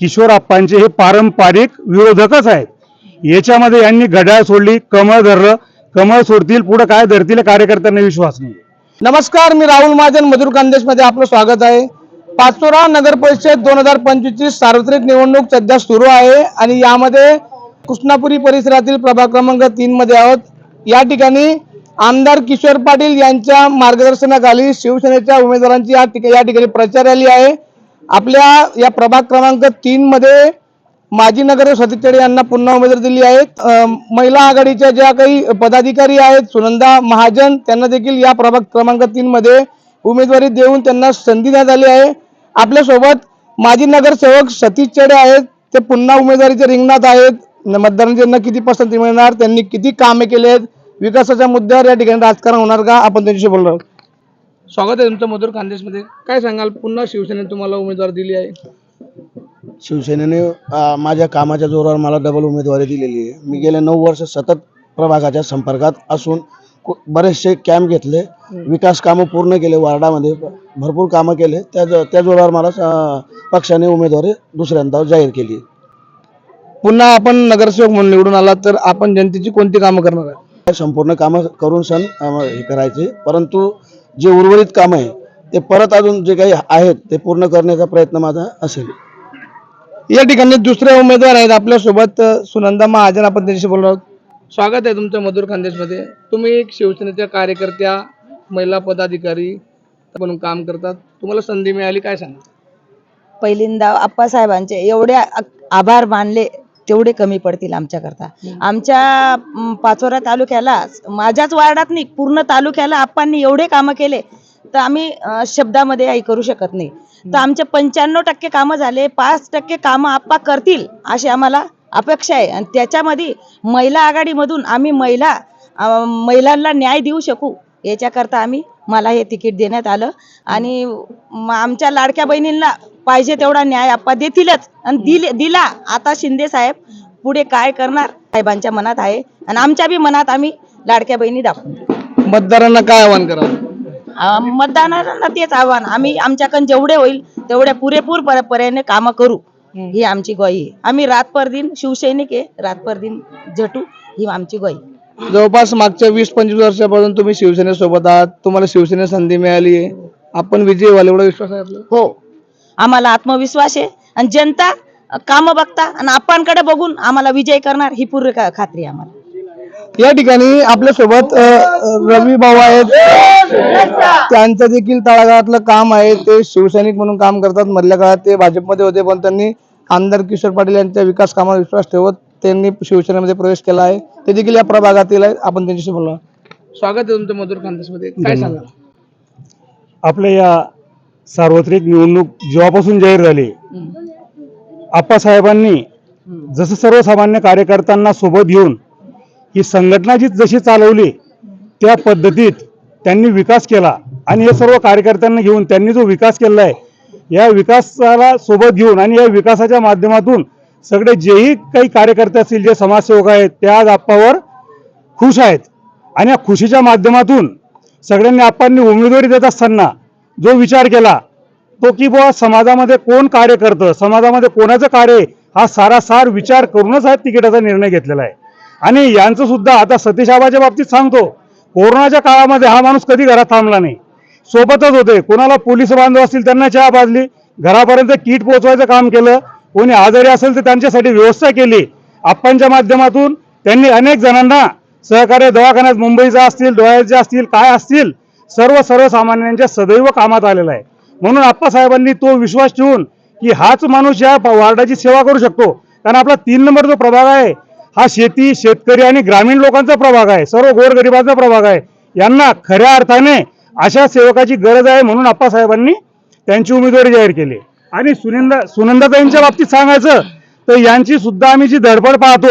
किशोर आप्पांचे हे पारंपरिक विरोधकच आहेत. याच्यामध्ये यांनी घड्याळ सोडली कमळ धरलं. कमळ सोडतील पुढे काय धरतील कार्यकर्त्यांना विश्वास नाही. नमस्कार मी राहुल महाजन मधुर खानदेशमध्ये आपलं स्वागत आहे. पाचोरा नगर परिषद दोन हजार पंचवीसची सार्वत्रिक निवडणूक सध्या सुरू आहे आणि यामध्ये कृष्णापुरी परिसरातील प्रभाग क्रमांक तीन मध्ये आहोत. या ठिकाणी आमदार किशोर पाटील यांच्या मार्गदर्शनाखाली शिवसेनेच्या उमेदवारांची या या ठिकाणी प्रचार रॅली आहे. आपल्या या प्रभाग क्रमांक तीन मध्ये माजी नगर सतीश यांना पुन्हा उमेदवारी दिली आहेत महिला आघाडीच्या ज्या काही पदाधिकारी आहेत सुनंदा महाजन त्यांना देखील या प्रभाग क्रमांक तीन मध्ये उमेदवारी देऊन त्यांना संधी देण्यात आली आहे. आपल्यासोबत माजी नगरसेवक सतीश चेडे आहेत. ते पुन्हा उमेदवारीच्या रिंगणात आहेत. मतदारांना त्यांना किती पसंती मिळणार त्यांनी किती कामे केली आहेत विकासाच्या मुद्द्यावर या ठिकाणी राजकारण होणार का आपण त्यांच्याशी बोलणार आहोत. स्वागत आहे तुमचं मधुर खानदेशमध्ये. काय सांगाल? पुन्हा शिवसेनेने तुम्हाला उमेदवार दिली आहे. शिवसेनेने अ, माझ्या कामाच्या जोरावर मला डबल उमेदवारी दिलेली आहे. मी गेले नऊ वर्ष सतत प्रभागाच्या संपर्कात असून कु- बरेचसे कॅम्प घेतले. विकास कामं पूर्ण केले वार्डामध्ये भरपूर कामं केले. त्या जो- त्या जोरावर मला अ, पक्षाने उमेदवारी दुसऱ्यांदा जाहीर केली पुन्हा आपण नगरसेवक म्हणून निवडून आला तर आपण जनतेची कोणती कामं करणार आहे संपूर्ण कामं करून सण अ, हे करायचे. परंतु जे उर्वरित कामं आहे ते परत अजून जे काही आहेत ते पूर्ण करण्याचा प्रयत्न माझा असेल. या ठिकाणी दुसरे उमेदवार आहेत आपल्यासोबत सुनंदा महाजन आपण त्यांच्याशी बोलणार आहोत. स्वागत आहे तुमचं मधुर खानदेशमध्ये. तुम्ही एक शिवसेनेच्या कार्यकर्त्या महिला पदाधिकारी म्हणून काम करतात. तुम्हाला संधी मिळाली काय सांगा पहिल्यांदा आप्पासाहेबांचे एवढे आभार मानले तेवढे कमी पडतील आमच्याकरता. आमच्या पाचोरा तालुक्याला माझ्याच वार्डात नाही पूर्ण तालुक्याला आप्पांनी एवढे कामं केले तर आम्ही शब्दामध्ये काही करू शकत नाही. तर आमचे पंच्याण्णव टक्के कामं झाले पाच टक्के कामं आप्पा करतील अशी आम्हाला अपेक्षा आहे. आणि त्याच्यामध्ये महिला आघाडीमधून आम्ही महिला महिलांना न्याय देऊ शकू याच्याकरता आम्ही मला हे तिकीट देण्यात आलं. आणि आमच्या लाडक्या बहिणींना पाहिजे तेवढा न्याय आप्पा देतीलच आणि दिले दिला. आता शिंदे साहेब पुढे काय करणार? साहेबांच्या मनात आहे. आणि आमच्या बी मनात आम्ही लाडक्या बहिणी दाखवू. मतदारांना काय आवाहन करावं? अं, मतदारांना तेच आव्हान. आम्ही आमच्याकडून जेवढे होईल तेवढ्या पुरेपूर पर- पर्यायाने कामं करू. ही आमची ग्वाही आहे. आम्ही रातपर दिन शिवसैनिक आहे. रातपर दिन झटू ही आमची ग्वाही जवळपास मागच्या वीस पंचवीस वर्षापासून तुम्ही शिवसेनेसोबत आहात. तुम्हाला शिवसेनेत संधी मिळाली आहे. आपण विजय व्हाल एवढा विश्वास आहे आपला? हो. आम्हाला आत्मविश्वास आहे. आणि जनता कामं बघता आणि आपणकडे बघून आम्हाला विजय करणार ही पूर्ण खात्री आहे आम्हाला. या ठिकाणी आपल्यासोबत अ, अ, रवी भाऊ आहेत. त्यांचं देखील तळागाळातलं काम आहे. ते शिवसैनिक म्हणून काम करतात. मधल्या काळात ते भाजपमध्ये होते पण त्यांनी आमदार किशोर पाटील यांच्या विकास कामावर विश्वास ठेवत त्यांनी शिवसेनेमध्ये प्रवेश केला आहे. ते देखील या प्रभागातील आहेत. आपण त्यांच्याशी बोलणार. स्वागत आहे तुमचं मधुर खानदेशमध्ये काय सांगा आपल्या या सार्वत्रिक निवडणूक जेव्हापासून जाहीर झाली आप्पासाहेबांनी जसं सर्वसामान्य कार्यकर्त्यांना सोबत घेऊन ही संघटना जी जशी चालवली त्या पद्धतीत त्यांनी विकास केला आणि हे सर्व कार्यकर्त्यांना घेऊन त्यांनी जो विकास केला आहे या विकासाला सोबत घेऊन आणि या विकासाच्या माध्यमातून सगळे जेही काही कार्यकर्ते असतील जे समाजसेवक आहेत त्या आज आप्पावर खुश आहेत. आणि या खुशीच्या माध्यमातून सगळ्यांनी आप्पांनी उमेदवारी देत असताना जो विचार केला तो की बुवा समाजामध्ये कोण कार्य करतं समाजामध्ये कोणाचं कार्य हा सारासार विचार करूनच हा तिकिटाचा निर्णय घेतलेला आहे. आणि यांचं सुद्धा आता सतीश आबाच्या बाबतीत सांगतो कोरोनाच्या काळामध्ये हा माणूस कधी घरात थांबला नाही. सोबतच होते कोणाला पोलीस बांधव असतील त्यांना चहा पाजली घरापर्यंत किट पोहोचवायचं काम केलं कोणी आजारी असेल तर त्यांच्यासाठी व्यवस्था केली. आप्पांच्या माध्यमातून त्यांनी अनेक जणांना सहकार्य दवाखान्यात मुंबईचा असतील डोळ्याचे असतील काय असतील सर्व सर्वसामान्यांच्या सदैव कामात आलेला आहे. म्हणून आप्पासाहेबांनी तो विश्वास ठेवून की हाच माणूस या वार्डाची सेवा करू शकतो. कारण आपला तीन नंबर जो प्रभाग आहे हा शेती शेतकरी आणि ग्रामीण लोकांचा प्रभाग आहे. सर्व गोरगरिबांचा प्रभाग आहे. यांना खऱ्या अर्थाने अशा सेवकाची गरज आहे म्हणून आप्पासाहेबांनी त्यांची उमेदवारी जाहीर केली. आणि सुनंदा सुनंदाताईंच्या बाबतीत सांगायचं तर यांची सुद्धा आम्ही जी धडपड पाहतो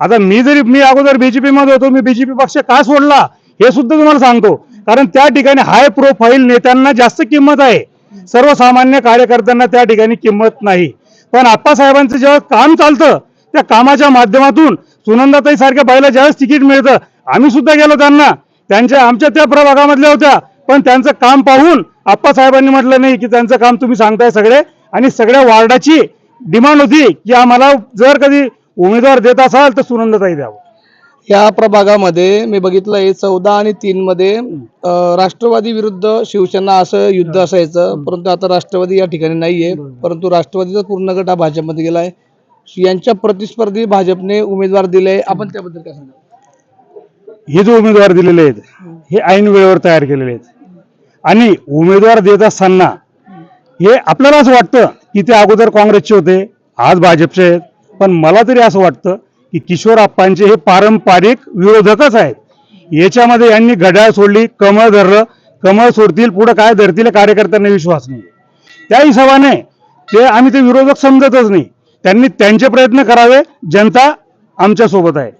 आता मी जरी मी अगोदर बीजेपी मध्ये होतो मी बीजेपी पक्ष का सोडला हे सुद्धा तुम्हाला सांगतो. कारण त्या ठिकाणी हाय प्रोफाईल नेत्यांना जास्त किंमत आहे. सर्वसामान्य कार्यकर्त्यांना त्या ठिकाणी किंमत नाही. पण आप्पासाहेबांचं जेव्हा काम चालतं त्या कामाच्या माध्यमातून सुनंदाताई सारख्या बाईला ज्यावेळेस तिकीट मिळतं आम्ही सुद्धा गेलो त्यांना. त्यांच्या आमच्या त्या प्रभागामधल्या होत्या. पण त्यांचं काम पाहून आप्पासाहेबांनी म्हटलं नाही की त्यांचं काम तुम्ही सांगताय सगळे. आणि सगळ्या वार्डाची डिमांड होती की आम्हाला जर कधी उमेदवार देत असाल तर सुनंदाताई द्यावं. या प्रभागामध्ये मी बघितलं आहे चौदा आणि तीन मध्ये राष्ट्रवादी विरुद्ध शिवसेना असं युद्ध असायचं. परंतु आता राष्ट्रवादी या ठिकाणी नाहीये. परंतु राष्ट्रवादीचा पूर्ण गट हा भाजपमध्ये गेलाय यांच्या प्रतिस्पर्धी भाजपने उमेदवार दिले आपण त्याबद्दल काय सांगा हे जो उमेदवार दिलेले आहेत हे ऐन वेळेवर तयार केलेले आहेत. आणि उमेदवार देत असताना हे आपल्याला असं वाटतं की ते अगोदर काँग्रेसचे होते आज भाजपचे आहेत. पण मला तरी असं वाटतं की किशोर आप्पांचे हे पारंपरिक विरोधकच आहेत. याच्यामध्ये यांनी घड्याळ सोडली कमळ धरलं. कमळ सोडतील पुढे काय धरतील कार्यकर्त्यांना विश्वास नाही. त्या हिशोबाने ते आम्ही ते विरोधक समजतच नाही. त्यांनी त्यांचे प्रयत्न करावे जनता आमच्यासोबत आहे.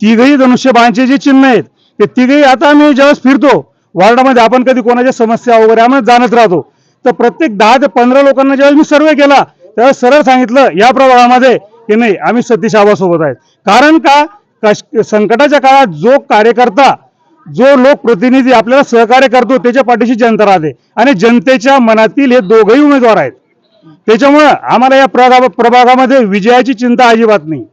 तिघही धनुष्यबाणचे जे चिन्ह आहेत ते तिघही आता आम्ही ज्यावेळेस फिरतो वार्डामध्ये आपण कधी कोणाच्या समस्या वगैरे आम्ही जाणत राहतो. तर प्रत्येक दहा ते पंधरा लोकांना ज्यावेळेस मी सर्वे केला त्यावेळेस सरळ सांगितलं या प्रभागामध्ये की नाही? आम्ही सतीश आबासोबत आहेत. कारण का? कश- संकटाच्या काळात जो कार्यकर्ता जो लोकप्रतिनिधी आपल्याला सहकार्य करतो त्याच्या पाठीशी जनता राहते. आणि जनतेच्या मनातील हे दोघही उमेदवार आहेत. त्याच्यामुळं आम्हाला या प्रभाग प्रभागामध्ये विजयाची चिंता अजिबात नाही.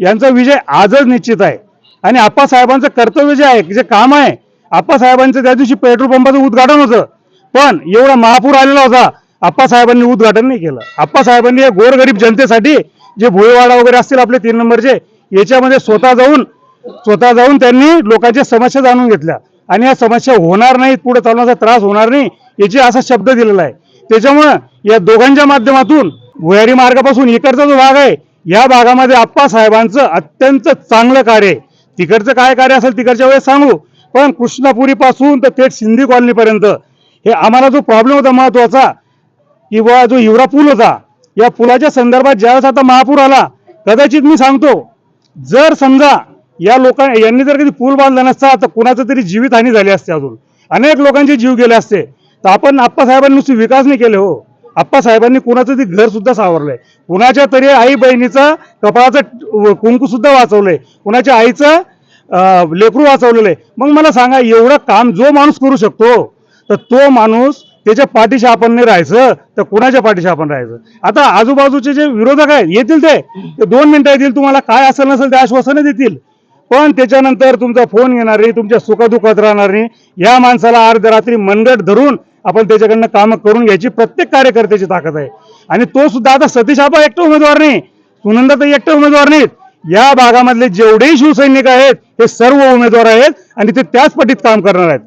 यांचा विजय आजच निश्चित आहे. आणि आप्पासाहेबांचं कर्तव्य जे आहे जे काम आहे आप्पासाहेबांचं त्या दिवशी पेट्रोल पंपाचं उद्घाटन होतं. पण एवढा महापूर आलेला होता. आप्पासाहेबांनी उद्घाटन नाही केलं. आप्पासाहेबांनी या गोरगरीब जनतेसाठी जे भुळेवाडा वगैरे असतील आपले तीन नंबरचे याच्यामध्ये स्वतः जाऊन स्वतः जाऊन त्यांनी लोकांच्या समस्या जाणून घेतल्या. आणि या समस्या होणार नाहीत पुढे चालण्याचा त्रास होणार नाही याची असा शब्द दिलेला आहे. त्याच्यामुळं या दोघांच्या माध्यमातून भुयारी मार्गापासून इकडचा जो भाग आहे या भागामध्ये आप्पा साहेबांचं अत्यंत चांगलं कार्य आहे. तिकडचं काय कार्य असेल तिकडच्या वेळेस सांगू पण कृष्णापुरीपासून तर थेट सिंधी कॉलनीपर्यंत. हे आम्हाला जो प्रॉब्लेम होता महत्त्वाचा किंवा जो हिवरा पूल होता या पुलाच्या संदर्भात ज्यावेळेस आता महापूर आला कदाचित मी सांगतो जर समजा या लोकां यांनी जर कधी पूल बांधला नसता तर कुणाचं तरी जीवितहानी झाली असते अजून. अनेक लोकांचे जीव गेले असते. तर आपण आप्पासाहेबांनी नुसते विकास नाही केले हो. आप्पासाहेबांनी कुणाचं तरी घर सुद्धा सावरलंय. कुणाच्या तरी आई बहिणीचं कपाळाचं कुंकू सुद्धा वाचवलंय. कुणाच्या आईचं लेकरू वाचवलेलं आहे मग मला सांगा एवढं काम जो माणूस करू शकतो तर तो माणूस त्याच्या पाठीशी आपण नाही राहायचं तर कुणाच्या पाठीशी आपण राहायचं? आता आजूबाजूचे जे विरोधक आहेत येतील ते? दोन मिनिटं येतील तुम्हाला काय असेल नसेल ते आश्वासनं देतील. पण त्याच्यानंतर तुमचा फोन येणार नाही तुमच्या सुखदुःखात राहणार नाही या माणसाला अर्ध रात्री मनगट धरून आपण त्याच्याकडनं कामं करून घ्यायची प्रत्येक कार्यकर्त्याची ताकद आहे. आणि तो सुद्धा आता सतीश आबा एकटं उमेदवार नाही सुनंदा तर एकटे उमेदवार नाहीत. या भागामधले जेवढेही शिवसैनिक आहेत हे सर्व उमेदवार आहेत आणि ते त्याच पटीत काम करणार आहेत.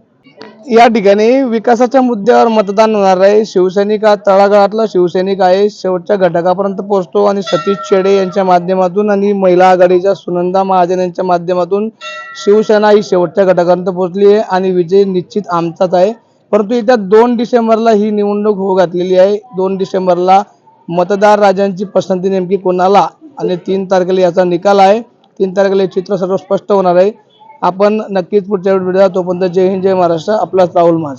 या ठिकाणी विकासाच्या मुद्द्यावर मतदान होणार आहे. शिवसैनिक हा तळागाळातला शिवसैनिक आहे. शेवटच्या घटकापर्यंत पोहोचतो आणि सतीश शेडे यांच्या माध्यमातून आणि महिला आघाडीच्या सुनंदा महाजन यांच्या माध्यमातून शिवसेना ही शेवटच्या घटकापर्यंत पोहोचली आहे आणि विजय निश्चित आमचाच आहे. परंतु येत्या दोन डिसेंबरला ही निवडणूक होऊ घातलेली आहे. दोन डिसेंबरला मतदार राजांची पसंती नेमकी कोणाला? आणि तीन तारखेला याचा निकाल आहे. तीन तारखेला हे चित्र सर्व स्पष्ट होणार आहे. आपण नक्कीच पुढच्या वेळी भेटूया. तोपर्यंत जय हिंद जय महाराष्ट्र. आपलाच राहुल माझ.